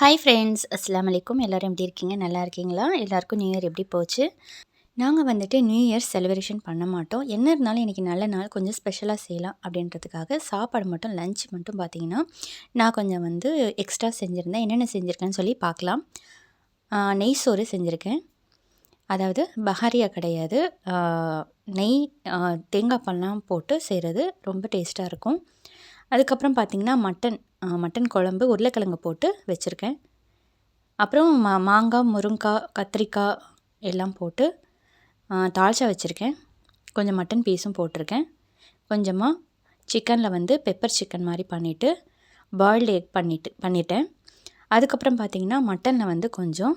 Hi friends அஸ்லாம் வலைக்கும் எல்லோரும் எப்படி இருக்கீங்க? நல்லா இருக்கீங்களா? எல்லாருக்கும் நியூ இயர் எப்படி போச்சு? நாங்கள் வந்துட்டு நியூ இயர் செலிப்ரேஷன் பண்ண மாட்டோம். என்ன இருந்தாலும் இன்றைக்கி நல்ல நாள் கொஞ்சம் ஸ்பெஷலாக செய்யலாம் அப்படின்றதுக்காக சாப்பாடு மட்டும் லஞ்ச் மட்டும் பார்த்திங்கன்னா நான் கொஞ்சம் வந்து எக்ஸ்ட்ரா செஞ்சுருந்தேன். என்னென்ன செஞ்சுருக்கேன்னு சொல்லி பார்க்கலாம். நெய் சோறு செஞ்சுருக்கேன். அதாவது பஹாரியா கிடையாது. நெய் தேங்காய் பால்லாம் போட்டு செய்கிறது ரொம்ப டேஸ்ட்டாக இருக்கும். அதுக்கப்புறம் பார்த்திங்கன்னா மட்டன் மட்டன் குழம்பு உருளைக்கிழங்கு போட்டு வச்சுருக்கேன். அப்புறம் மா மாங்காய் முருங்காய் கத்திரிக்காய் எல்லாம் போட்டு தாழ்ச்சா வச்சுருக்கேன். கொஞ்சம் மட்டன் பீஸும் போட்டிருக்கேன். கொஞ்சமாக சிக்கனில் வந்து பெப்பர் சிக்கன் மாதிரி பண்ணிவிட்டு பாயில்டு எக் பண்ணிவிட்டு பண்ணிட்டேன். அதுக்கப்புறம் பார்த்திங்கன்னா மட்டனில் வந்து கொஞ்சம்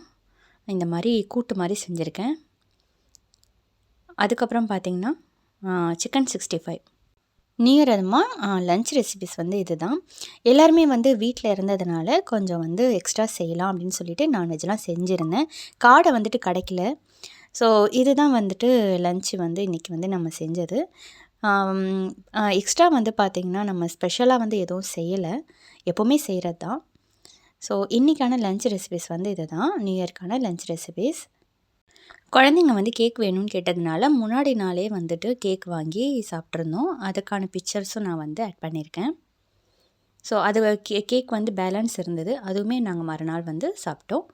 இந்த மாதிரி கூட்டு மாதிரி செஞ்சுருக்கேன். அதுக்கப்புறம் பார்த்திங்கன்னா சிக்கன் சிக்ஸ்டி ஃபைவ் நியர் அதுமாக லஞ்ச் ரெசிபிஸ் வந்து இது தான் எல்லாருமே வந்து வீட்டில் இருந்ததுனால கொஞ்சம் வந்து எக்ஸ்ட்ரா செய்யலாம் அப்படின்னு சொல்லிட்டு நான்வெஜ்லாம் செஞ்சுருந்தேன். காடை வந்துட்டு கிடைக்கல. ஸோ இதுதான் வந்துட்டு லஞ்சு வந்து இன்றைக்கி வந்து நம்ம செஞ்சது. எக்ஸ்ட்ரா வந்து பார்த்திங்கன்னா நம்ம ஸ்பெஷலாக வந்து எதுவும் செய்யலை. எப்போவுமே செய்கிறது தான் ஸோ இன்றைக்கான லஞ்ச் ரெசிபிஸ் வந்து இது தான் நியூ இயர்க்கான லஞ்ச் ரெசிபிஸ் குழந்தைங்க வந்து கேக் வேணும்னு கேட்டதுனால முன்னாடி நாளே வந்துட்டு கேக் வாங்கி சாப்பிட்ருந்தோம் அதுக்கான பிக்சர்ஸும் நான் வந்து ஆட் பண்ணியிருக்கேன். ஸோ அது கே கேக் வந்து பேலன்ஸ் இருந்தது. அதுவுமே நாங்கள் மறுநாள் வந்து சாப்பிட்டோம்.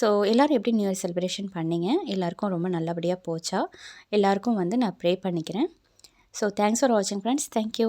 ஸோ எல்லோரும் எப்படி நியூ இயர் செலிப்ரேஷன் பண்ணிங்க? எல்லாருக்கும் ரொம்ப நல்லபடியாக போச்சா? எல்லாருக்கும் வந்து நான் ப்ரே பண்ணிக்கிறேன். ஸோ தேங்க்ஸ் ஃபார் வாட்சிங் ஃப்ரெண்ட்ஸ் தேங்க்யூ